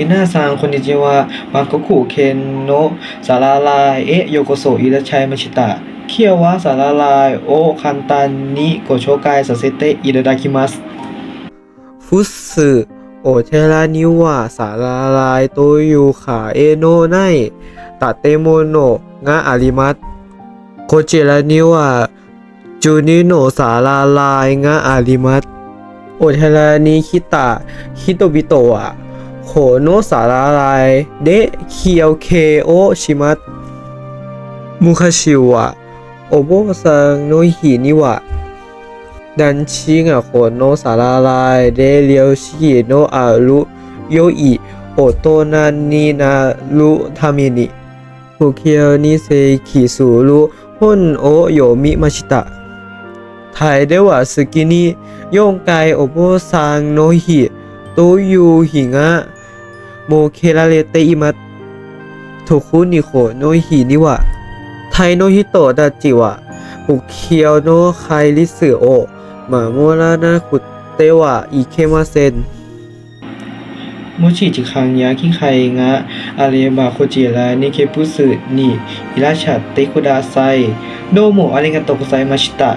มินาซังคอนนิจิวะบังโกคุเคนโนะสาราลายเอะโยโกโซอิระชัยมัชิตะเคียววะสาราลายโอคันตันนิโกโชกายสเซเตอิระดาคิมัสฟุสึโอเทรานิวะสาราลายโตยูขาเอโนไนตัเตโมโนงะอาริมัตโคเจรานิวะจูนิโนสาราลายงะอาริมัตโอเทรานิคิตะฮิโตบิโตะ โหโนสาราลายเดเคียวเคโอชิมัตมุคาชิวะโอโบซังโนหินิวะดันชิงะโหโนสาราลายเดเลียวชิโนอารุโยอิโอโตนานีนารุทามินิผูเคียวนิเซคิสุรุพุนโอโยมิมาชิตะไทยได้ว่าสกินิโยงไกโอโบซังโนหิโตยูหิงะ โมเคราเลเตอิมัตถูกคุนิโคโนฮินิวะ ไทโนฮิโตะดาจิวะปุเคียวโนไคริสึโอมาโมรานาคุเตวะอิเคมาเซนมุชิจิคังยะคิไคงะอาเรบาโคจิระนิเคปุสึนิอิราชาเตคุดาไซโนโมอาริงาโตกุไซมาชิตะ